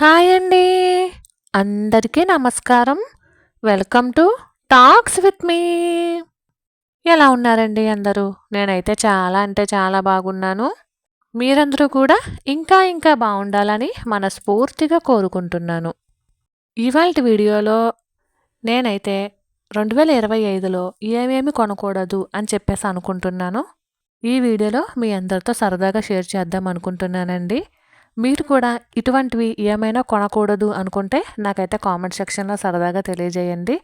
Hi అండి అందరికీ నమస్కారం. Welcome to talks with me. ఎలా ఉన్నారండి అందరూ? నేనైతే చాలా అంటే చాలా బాగున్నాను. మీరందరూ కూడా ఇంకా ఇంకా బాగుండాలని మనస్ఫూర్తిగా కోరుకుంటున్నాను. ఇవాళ వీడియోలో నేనైతే రెండు వేల ఇరవై ఐదులో ఏమేమి కొనకూడదు అని చెప్పేసి అనుకుంటున్నాను. ఈ వీడియోలో మీ అందరితో సరదాగా షేర్ చేద్దాం అనుకుంటున్నానండి. మీరు కూడా ఇటువంటివి ఏమైనా కొనకూడదు అనుకుంటే నాకైతే కామెంట్ సెక్షన్లో సరదాగా తెలియజేయండి.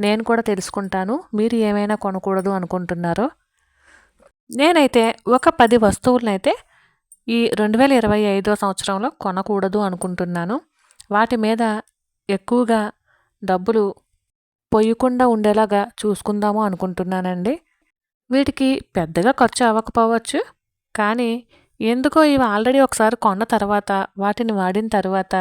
నేను కూడా తెలుసుకుంటాను మీరు ఏమైనా కొనకూడదు అనుకుంటున్నారో. నేనైతే ఒక పది వస్తువులనైతే ఈ రెండు వేల ఇరవై ఐదో సంవత్సరంలో కొనకూడదు అనుకుంటున్నాను. వాటి మీద ఎక్కువగా డబ్బులు పొయ్యకుండా ఉండేలాగా చూసుకుందాము అనుకుంటున్నానండి. వీటికి పెద్దగా ఖర్చు అవ్వకపోవచ్చు. కానీ ఎందుకో ఇవి ఆల్రెడీ ఒకసారి కొన్న తర్వాత వాటిని వాడిన తర్వాత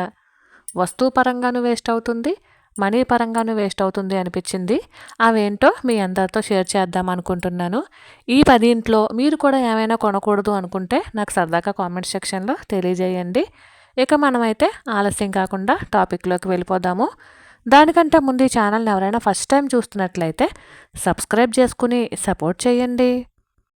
వస్తువు పరంగాను వేస్ట్ అవుతుంది మనీ పరంగాను వేస్ట్ అవుతుంది అనిపించింది. అవేంటో మీ అందరితో షేర్ చేద్దాం అనుకుంటున్నాను. ఈ పది ఇంట్లో మీరు కూడా ఏమైనా కొనకూడదు అనుకుంటే నాకు సరదాగా కామెంట్ సెక్షన్లో తెలియజేయండి. ఇక మనమైతే ఆలస్యం కాకుండా టాపిక్లోకి వెళ్ళిపోదాము. దానికంటే ముందు ఈ ఛానల్ని ఎవరైనా ఫస్ట్ టైం చూస్తున్నట్లయితే సబ్స్క్రైబ్ చేసుకుని సపోర్ట్ చేయండి.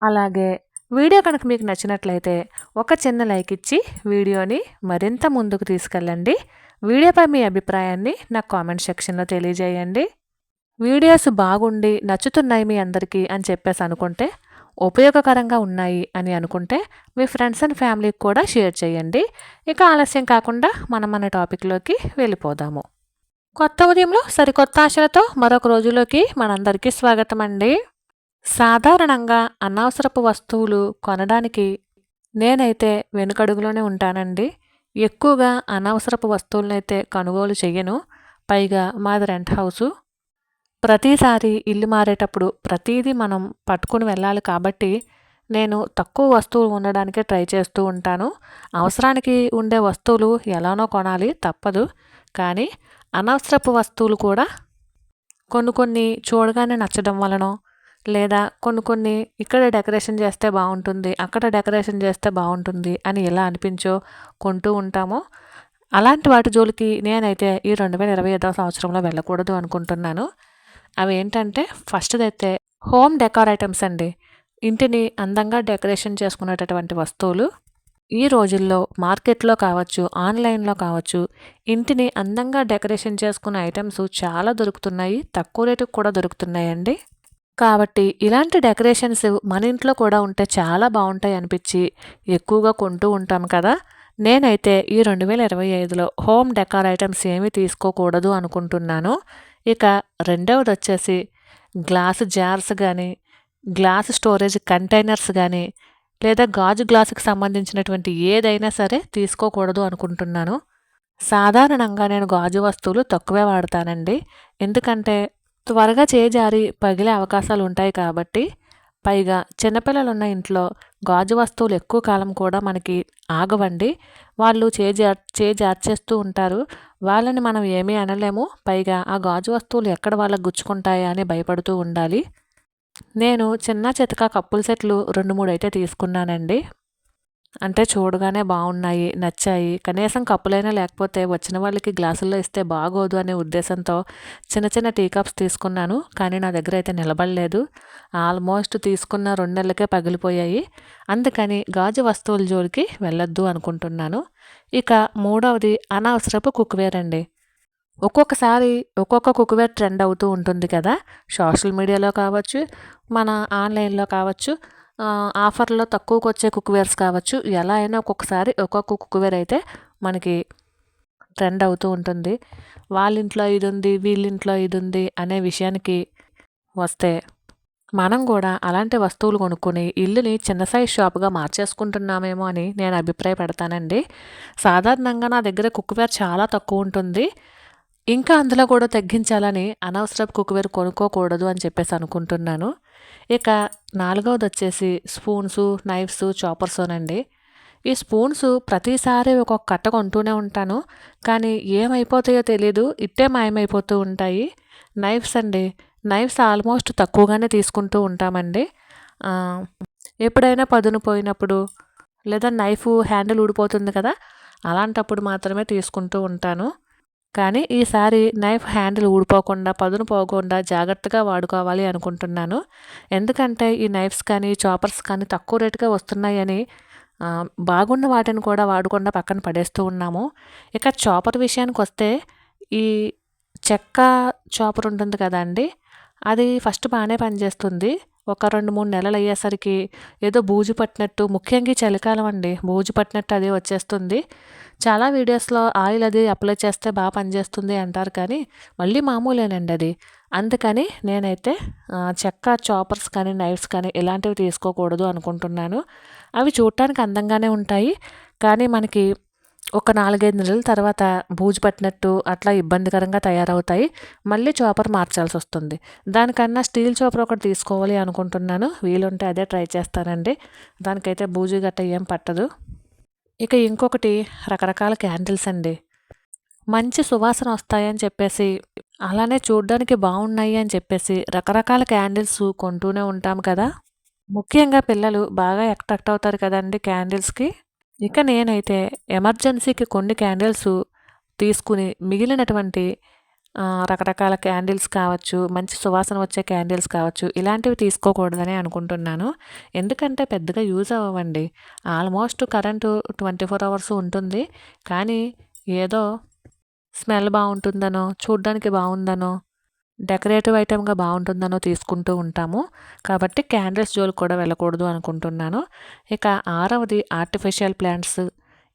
అలాగే వీడియో కనుక మీకు నచ్చినట్లయితే ఒక చిన్న లైక్ ఇచ్చి వీడియోని మరింత ముందుకు తీసుకెళ్ళండి. వీడియోపై మీ అభిప్రాయాన్ని నాకు కామెంట్ సెక్షన్లో తెలియజేయండి. వీడియోస్ బాగుండి నచ్చుతున్నాయి మీ అందరికీ అని చెప్పేసి అనుకుంటే ఉపయోగకరంగా ఉన్నాయి అని అనుకుంటే మీ ఫ్రెండ్స్ అండ్ ఫ్యామిలీకి కూడా షేర్ చేయండి. ఇక ఆలస్యం కాకుండా మనం మన టాపిక్లోకి వెళ్ళిపోదాము. కొత్త ఉదయంలో సరికొత్త ఆశలతో మరొక రోజులోకి మనందరికీ స్వాగతం అండి సాధారణంగా అనవసరపు వస్తువులు కొనడానికి నేనైతే వెనుకడుగులోనే ఉంటానండి. ఎక్కువగా అనవసరపు వస్తువులనైతే కొనుగోలు చెయ్యను. పైగా మాది రెంట్ హౌసు. ప్రతిసారి ఇల్లు మారేటప్పుడు ప్రతిదీ మనం పట్టుకుని వెళ్ళాలి కాబట్టి నేను తక్కువ వస్తువులు ఉండడానికే ట్రై చేస్తూ ఉంటాను. అవసరానికి ఉండే వస్తువులు ఎలానో కొనాలి తప్పదు. కానీ అనవసరపు వస్తువులు కూడా కొన్ని కొన్ని చూడగానే నచ్చడం వలనో లేదా కొన్ని కొన్ని ఇక్కడ డెకరేషన్ చేస్తే బాగుంటుంది అక్కడ డెకరేషన్ చేస్తే బాగుంటుంది అని ఎలా అనిపించో కొంటూ ఉంటామో అలాంటి వాటి జోలికి నేనైతే ఈ రెండు వేల ఇరవై ఐదవ సంవత్సరంలో వెళ్ళకూడదు అనుకుంటున్నాను. అవి ఏంటంటే ఫస్ట్ది అయితే హోమ్ డెకార్ ఐటమ్స్ అండి. ఇంటిని అందంగా డెకరేషన్ చేసుకునేటటువంటి వస్తువులు. ఈ రోజుల్లో మార్కెట్లో కావచ్చు ఆన్లైన్లో కావచ్చు ఇంటిని అందంగా డెకరేషన్ చేసుకునే ఐటమ్స్ చాలా దొరుకుతున్నాయి తక్కువ రేటుకు కూడా దొరుకుతున్నాయండి. కాబట్టి ఇలాంటి డెకరేషన్స్ మన ఇంట్లో కూడా ఉంటే చాలా బాగుంటాయి అనిపించి ఎక్కువగా కొంటూ ఉంటాం కదా. నేనైతే ఈ రెండు వేల ఇరవై ఐదులో హోమ్ డెకార్ ఐటమ్స్ ఏమీ తీసుకోకూడదు అనుకుంటున్నాను. ఇక రెండవది వచ్చేసి గ్లాస్ జార్స్ కానీ గ్లాస్ స్టోరేజ్ కంటైనర్స్ కానీ లేదా గాజు గ్లాసుకి సంబంధించినటువంటి ఏదైనా సరే తీసుకోకూడదు అనుకుంటున్నాను. సాధారణంగా నేను గాజు వస్తువులు తక్కువే వాడతానండి. ఎందుకంటే త్వరగా చేజారి పగిలే అవకాశాలు ఉంటాయి కాబట్టి పైగా చిన్నపిల్లలు ఉన్న ఇంట్లో గాజు వస్తువులు ఎక్కువ కాలం కూడా మనకి ఆగవండి. వాళ్ళు చేజార్ చేజార్చేస్తూ ఉంటారు. వాళ్ళని మనం ఏమీ అనలేము. పైగా ఆ గాజు వస్తువులు ఎక్కడ వాళ్ళకు గుచ్చుకుంటాయా అని భయపడుతూ ఉండాలి. నేను చిన్న చితక కప్పుల సెట్లు రెండు మూడు అయితే తీసుకున్నానండి. అంటే చూడగానే బాగున్నాయి నచ్చాయి. కనీసం కప్పులైనా లేకపోతే వచ్చిన వాళ్ళకి గ్లాసుల్లో ఇస్తే బాగోదు అనే ఉద్దేశంతో చిన్న చిన్న టీ కప్స్ తీసుకున్నాను. కానీ నా దగ్గర అయితే నిలబడలేదు. ఆల్మోస్ట్ తీసుకున్న రెండు నెలలకే పగిలిపోయాయి. అందుకని గాజు వస్తువుల జోలికి వెళ్ళొద్దు అనుకుంటున్నాను. ఇక మూడవది అనవసరపు కుక్వేర్ అండి. ఒక్కొక్కసారి ఒక్కొక్క కుక్వేర్ ట్రెండ్ అవుతూ ఉంటుంది కదా. సోషల్ మీడియాలో కావచ్చు మన ఆన్లైన్లో కావచ్చు. ఆఫర్లో తక్కువకు వచ్చే కుక్వేర్స్ కావచ్చు. ఎలా అయినా ఒక్కొక్కసారి ఒక్కొక్క కుక్వేర్ అయితే మనకి ట్రెండ్ అవుతూ ఉంటుంది. వాళ్ళ ఇంట్లో ఇది ఉంది వీళ్ళింట్లో ఇది ఉంది అనే విషయానికి వస్తే మనం కూడా అలాంటి వస్తువులు కొనుక్కొని ఇల్లుని చిన్న సైజ్ షాప్గా మార్చేసుకుంటున్నామేమో అని నేను అభిప్రాయపడతానండి. సాధారణంగా నా దగ్గర కుక్వేర్ చాలా తక్కువ ఉంటుంది. ఇంకా అందులో కూడా తగ్గించాలని అనవసరపు కుక్వేర్ కొనుక్కోకూడదు అని చెప్పేసి అనుకుంటున్నాను. ఇక నాలుగవది వచ్చేసి స్పూన్స్ నైఫ్స్ చాపర్సోనండి. ఈ స్పూన్స్ ప్రతిసారి ఒక్కొక్క కట్ట కొంటూనే ఉంటాను. కానీ ఏమైపోతాయో తెలియదు ఇట్టే మాయమైపోతూ ఉంటాయి. నైఫ్స్ అండి. నైఫ్స్ ఆల్మోస్ట్ తక్కువగానే తీసుకుంటూ ఉంటామండి. ఎప్పుడైనా పదును పోయినప్పుడు లేదా నైఫ్ హ్యాండిల్ ఊడిపోతుంది కదా అలాంటప్పుడు మాత్రమే తీసుకుంటూ ఉంటాను. కానీ ఈసారి నైఫ్ హ్యాండిల్ ఊడిపోకుండా పదును పోకుండా జాగ్రత్తగా వాడుకోవాలి అనుకుంటున్నాను. ఎందుకంటే ఈ నైఫ్స్ కానీ చాపర్స్ కానీ తక్కువ రేటుగా వస్తున్నాయని బాగున్న వాటిని కూడా వాడకుండా పక్కన పడేస్తూ ఉన్నాము. ఇక చాపర్ విషయానికి వస్తే ఈ చెక్క చాపర్ ఉంటుంది కదండి అది ఫస్ట్ బాగానే పనిచేస్తుంది. ఒక రెండు మూడు నెలలు అయ్యేసరికి ఏదో బూజు పట్టినట్టు ముఖ్యంగా చలికాలం అండి బూజు పట్టినట్టు అది వచ్చేస్తుంది. చాలా వీడియోస్లో ఆయిల్ అది అప్లై చేస్తే బాగా పనిచేస్తుంది అంటారు కానీ మళ్ళీ మామూలేనండి అది. అందుకని నేనైతే చెక్క చాపర్స్ కానీ నైఫ్స్ కానీ ఇలాంటివి తీసుకోకూడదు అనుకుంటున్నాను. అవి చూడటానికి అందంగానే ఉంటాయి కానీ మనకి ఒక నాలుగైదు నెలల తర్వాత బూజు పట్టినట్టు అట్లా ఇబ్బందికరంగా తయారవుతాయి. మళ్ళీ చాపర్ మార్చాల్సి వస్తుంది. దానికన్నా స్టీల్ చాపర్ ఒకటి తీసుకోవాలి అనుకుంటున్నాను. వీలుంటే అదే ట్రై చేస్తానండి. దానికైతే బూజు గట్ట ఏం పట్టదు. ఇక ఇంకొకటి రకరకాల క్యాండిల్స్ అండి. మంచి సువాసన వస్తాయని చెప్పేసి అలానే చూడడానికి బాగున్నాయి అని చెప్పేసి రకరకాల క్యాండిల్స్ కొంటూనే ఉంటాం కదా. ముఖ్యంగా పిల్లలు బాగా అట్రాక్ట్ అవుతారు కదండి క్యాండిల్స్కి ఇక నేనైతే ఎమర్జెన్సీకి కొన్ని క్యాండిల్స్ తీసుకుని మిగిలినటువంటి రకరకాల క్యాండిల్స్ కావచ్చు మంచి సువాసన వచ్చే క్యాండిల్స్ కావచ్చు ఇలాంటివి తీసుకోకూడదని అనుకుంటున్నాను. ఎందుకంటే పెద్దగా యూజ్ అవ్వండి almost current twenty four hours ఉంటుంది. కానీ ఏదో స్మెల్ బాగుంటుందనో చూడ్డానికి బాగుందనో డెకరేటివ్ ఐటెంగా బాగుంటుందనో తీసుకుంటూ ఉంటాము. కాబట్టి క్యాండిల్స్ జోలు కూడా వెళ్ళకూడదు అనుకుంటున్నాను. ఇక ఆరవది ఆర్టిఫిషియల్ ప్లాంట్స్.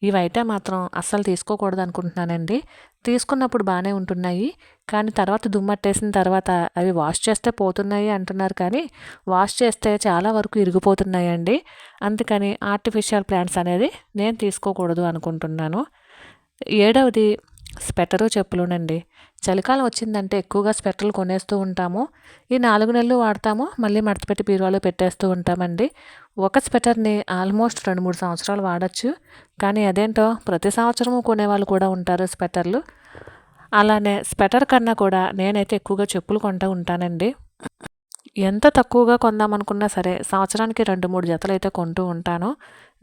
ఇవైతే మాత్రం అస్సలు తీసుకోకూడదు అనుకుంటున్నానండి. తీసుకున్నప్పుడు బాగానే ఉంటున్నాయి. కానీ తర్వాత దుమ్మట్టేసిన తర్వాత అవి వాష్ చేస్తే పోతున్నాయి అంటున్నారు కానీ వాష్ చేస్తే చాలా వరకు ఇరిగిపోతున్నాయండి. అందుకని ఆర్టిఫిషియల్ ప్లాంట్స్ అనేది నేను తీసుకోకూడదు అనుకుంటున్నాను. ఏడవది స్వెటరు చెప్పులునండి. చలికాలం వచ్చిందంటే ఎక్కువగా స్వెటర్లు కొనేస్తూ ఉంటాము. ఈ నాలుగు నెలలు వాడతాము. మళ్ళీ మడతపెట్టి బీరువాలో పెట్టేస్తూ ఉంటామండి. ఒక స్వెటర్ని ఆల్మోస్ట్ రెండు మూడు సంవత్సరాలు వాడచ్చు. కానీ అదేంటో ప్రతి సంవత్సరము కొనేవాళ్ళు కూడా ఉంటారు స్వెటర్లు. అలానే స్వెటర్ కన్నా కూడా నేనైతే ఎక్కువగా చెప్పులు కొంటూ ఉంటానండి. ఎంత తక్కువగా కొందామనుకున్నా సరే సంవత్సరానికి రెండు మూడు జతలు అయితే కొంటూ ఉంటాను.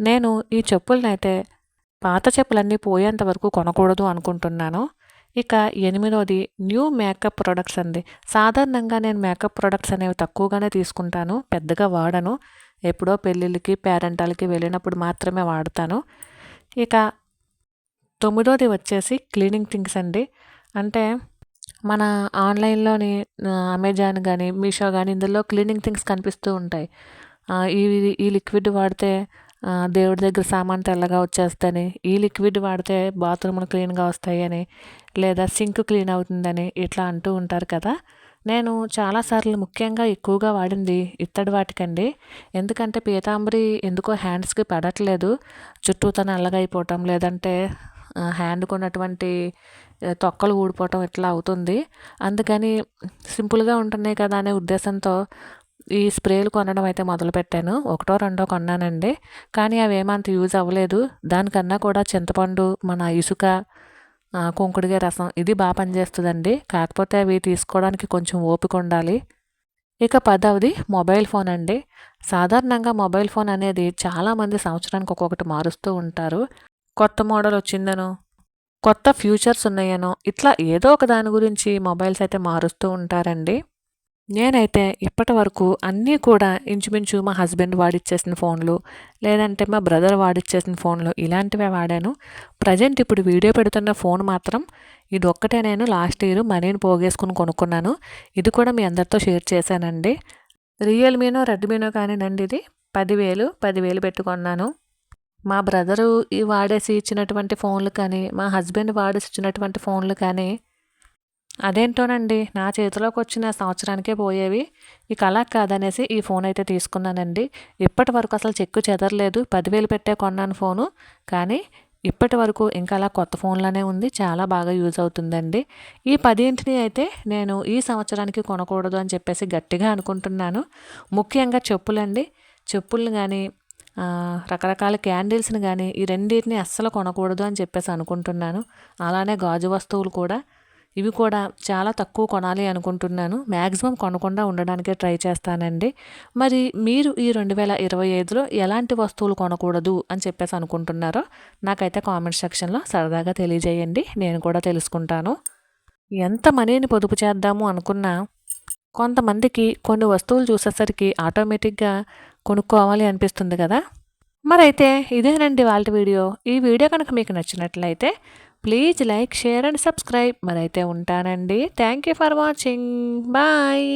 నేను ఈ చెప్పులనైతే పాత చెప్పులన్నీ పోయేంత వరకు కొనకూడదు అనుకుంటున్నాను. ఇక ఎనిమిదోది న్యూ మేకప్ ప్రొడక్ట్స్ అండి. సాధారణంగా నేను మేకప్ ప్రొడక్ట్స్ అనేవి తక్కువగానే తీసుకుంటాను పెద్దగా వాడను. ఎప్పుడో పెళ్ళిళ్ళకి పేరెంటాలకి వెళ్ళినప్పుడు మాత్రమే వాడతాను. ఇక తొమ్మిదోది వచ్చేసి క్లీనింగ్ థింగ్స్ అండి. అంటే మన ఆన్లైన్లోని అమెజాన్ కానీ మీషో కానీ ఇందులో క్లీనింగ్ థింగ్స్ కనిపిస్తూ ఉంటాయి. ఈ ఈ లిక్విడ్ వాడితే దేవుడి దగ్గర సామాన్ తెల్లగా వచ్చేస్తుందని ఈ లిక్విడ్ వాడితే బాత్రూమ్లు క్లీన్గా వస్తాయని లేదా సింక్ క్లీన్ అవుతుందని ఇట్లా అంటూ ఉంటారు కదా. నేను చాలాసార్లు ముఖ్యంగా ఎక్కువగా వాడింది ఇత్తడి వాటికండి. ఎందుకంటే పీతాంబరి ఎందుకో హ్యాండ్స్కి పడట్లేదు. చుట్టూతో తను అల్లగైపోవటం లేదంటే హ్యాండ్కు ఉన్నటువంటి తొక్కలు ఊడిపోవటం ఇట్లా అవుతుంది. అందుకని సింపుల్గా ఉంటున్నాయి కదా అనే ఉద్దేశంతో ఈ స్ప్రేలు కొనడం అయితే మొదలుపెట్టాను. ఒకటో రెండో కొన్నానండి. కానీ అవి ఏమంత యూజ్ అవ్వలేదు. దానికన్నా కూడా చింతపండు మన ఇసుక కుంకుడుగా రసం. ఇది బాగా పనిచేస్తుందండి. కాకపోతే అవి తీసుకోవడానికి కొంచెం ఓపిక ఉండాలి. ఇక పదవది మొబైల్ ఫోన్ అండి. సాధారణంగా మొబైల్ ఫోన్ అనేది చాలామంది సంవత్సరానికి ఒక్కొక్కటి మారుస్తూ ఉంటారు. కొత్త మోడల్ వచ్చిందనో కొత్త ఫ్యూచర్స్ ఉన్నాయనో ఇట్లా ఏదో ఒక దాని గురించి మొబైల్స్ అయితే మారుస్తూ ఉంటారండి. నేనైతే ఇప్పటి వరకు అన్నీ కూడా ఇంచుమించు మా హస్బెండ్ వాడిచ్చేసిన ఫోన్లు లేదంటే మా బ్రదర్ వాడిచ్చేసిన ఫోన్లు ఇలాంటివే వాడాను. ప్రజెంట్ ఇప్పుడు వీడియో పెడుతున్న ఫోన్ మాత్రం ఇది ఒక్కటే నేను లాస్ట్ ఇయర్ మనీని పోగేసుకుని కొనుక్కున్నాను. ఇది కూడా మీ అందరితో షేర్ చేశానండి. రియల్మీనో రెడ్మీనో కానివ్వండి ఇది పదివేలు పదివేలు పెట్టుకున్నాను. మా బ్రదరు ఈ వాడేసి ఇచ్చినటువంటి ఫోన్లు కానీ మా హస్బెండ్ వాడేసి ఇచ్చినటువంటి ఫోన్లు కానీ అదేంటోనండి? నా చేతిలోకి వచ్చిన సంవత్సరానికే పోయేవి. ఇక అలా కాదనేసి ఈ ఫోన్ అయితే తీసుకున్నానండి. ఇప్పటి వరకు అసలు చెక్కు చెదరలేదు. పదివేలు పెట్టే కొన్నాను ఫోను. కానీ ఇప్పటి వరకు ఇంకా అలా కొత్త ఫోన్లోనే ఉంది. చాలా బాగా యూజ్ అవుతుందండి. ఈ పదింటిని అయితే నేను ఈ సంవత్సరానికి కొనకూడదు అని చెప్పేసి గట్టిగా అనుకుంటున్నాను. ముఖ్యంగా చెప్పులండి. చెప్పులను కానీ రకరకాల క్యాండిల్స్ని కానీ ఈ రెండింటిని అస్సలు కొనకూడదు అని చెప్పేసి అనుకుంటున్నాను. అలానే గాజు వస్తువులు కూడా. ఇవి కూడా చాలా తక్కువ కొనాలి అనుకుంటున్నాను. మ్యాక్సిమం కొనకుండా ఉండడానికే ట్రై చేస్తానండి. మరి మీరు ఈ రెండు వేల ఇరవై ఐదులో ఎలాంటి వస్తువులు కొనకూడదు అని చెప్పేసి అనుకుంటున్నారో నాకైతే కామెంట్ సెక్షన్లో సరదాగా తెలియజేయండి. నేను కూడా తెలుసుకుంటాను. ఎంత మనీని పొదుపు చేద్దాము అనుకున్నా కొంతమందికి కొన్ని వస్తువులు చూసేసరికి ఆటోమేటిక్గా కొనుక్కోవాలి అనిపిస్తుంది కదా. మరైతే ఇదేనండి వాళ్ళ వీడియో. ఈ వీడియో కనుక మీకు నచ్చినట్లయితే please like share and subscribe మరైతే ఉంటానండి. Thank you for watching bye